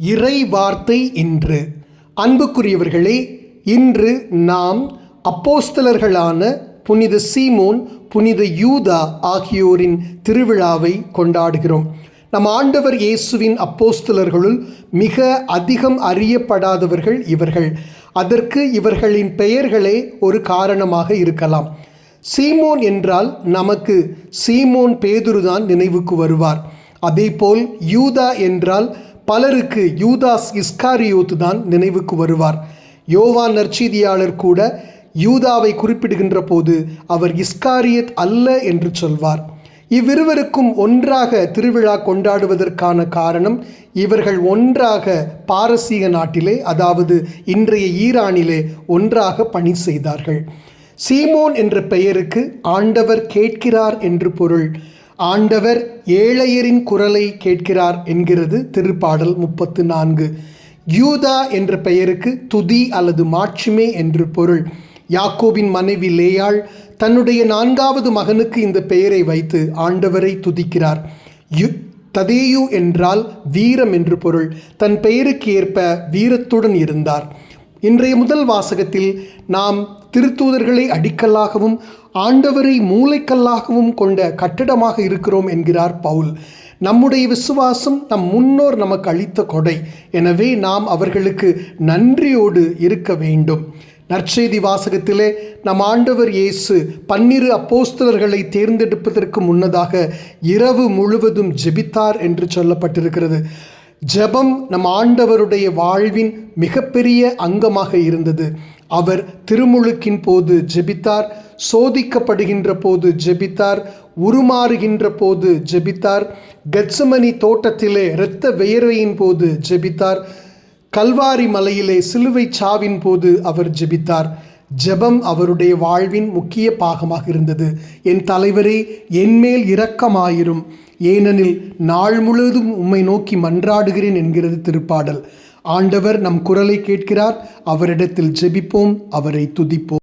இறை வார்த்தை இன்று. அன்புக்குரியவர்களே இன்று நாம் அப்போஸ்தலர்களான புனித சீமோன் புனித யூதா ஆகியோரின் திருவிழாவை கொண்டாடுகிறோம். நம் ஆண்டவர் இயேசுவின் அப்போஸ்தலர்களுள் மிக அதிகம் அறியப்படாதவர்கள் இவர்கள். அதற்கு இவர்களின் பெயர்களே ஒரு காரணமாக இருக்கலாம். சீமோன் என்றால் நமக்கு சீமோன் பேதுருதான் நினைவுக்கு வருவார். அதேபோல் யூதா என்றால் பலருக்கு யூதாஸ் இஸ்காரியோத்து தான் நினைவுக்கு வருவார். யோவான் நற்செய்தியாளர் கூட யூதாவை குறிப்பிடுகின்ற போது அவர் இஸ்காரியத் அல்ல என்று சொல்வார். இவ்விருவருக்கும் ஒன்றாக திருவிழா கொண்டாடுவதற்கான காரணம் இவர்கள் ஒன்றாக பாரசீக நாட்டிலே அதாவது இன்றைய ஈரானிலே ஒன்றாக பணி செய்தார்கள். சீமோன் என்ற பெயருக்கு ஆண்டவர் கேட்கிறார் என்று பொருள். ஆண்டவர் ஏழையரின் குரலை கேட்கிறார் என்கிறது திருப்பாடல் முப்பத்து நான்கு. யூதா என்ற பெயருக்கு துதி அல்லது மாட்சிமே என்று பொருள். யாக்கோபின் மனைவி லேயாள் தன்னுடைய நான்காவது மகனுக்கு இந்த பெயரை வைத்து ஆண்டவரை துதிக்கிறார். யு ததேயு என்றால் வீரம் என்று பொருள். தன் பெயருக்கு ஏற்ப வீரத்துடன் இருந்தார். இன்றைய முதல் வாசகத்தில் நாம் திருத்தூதர்களை அடிக்கல்லாகவும் ஆண்டவரை மூளைக்கல்லாகவும் கொண்ட கட்டிடமாக இருக்கிறோம் என்கிறார் பவுல். நம்முடைய விசுவாசம் நம் முன்னோர் நமக்கு அளித்த கொடை. எனவே நாம் அவர்களுக்கு நன்றியோடு இருக்க வேண்டும். நற்செய்தி வாசகத்திலே நம் ஆண்டவர் இயேசு பன்னிரு அப்போஸ்தலர்களை தேர்ந்தெடுப்பதற்கு முன்னதாக இரவு முழுவதும் ஜெபித்தார் என்று சொல்லப்பட்டிருக்கிறது. ஜெபம் நம் ஆண்டவருடைய வாழ்வின் மிகப்பெரிய அங்கமாக இருந்தது. அவர் திருமுழுக்கின் போது ஜெபித்தார் சோதிக்கப்படுகின்ற போது ஜெபித்தார் உருமாறுகின்ற போது ஜெபித்தார் கெட்சமனி தோட்டத்திலே இரத்த வியர்வையின் போது ஜெபித்தார் கல்வாரி மலையிலே சிலுவை சாவின் போது அவர் ஜெபித்தார். ஜெபம் அவருடைய வாழ்வின் முக்கிய பாகமாக இருந்தது. என் தலைவரே என்மேல் இரக்கமாயிரும். ஏனெனில் நாள் முழுவதும் உம்மை நோக்கி மன்றாடுகிறேன் என்கிறது திருப்பாடல். ஆண்டவர் நம் குரலை கேட்கிறார். அவரிடத்தில் ஜெபிப்போம். அவரை துதிப்போம்.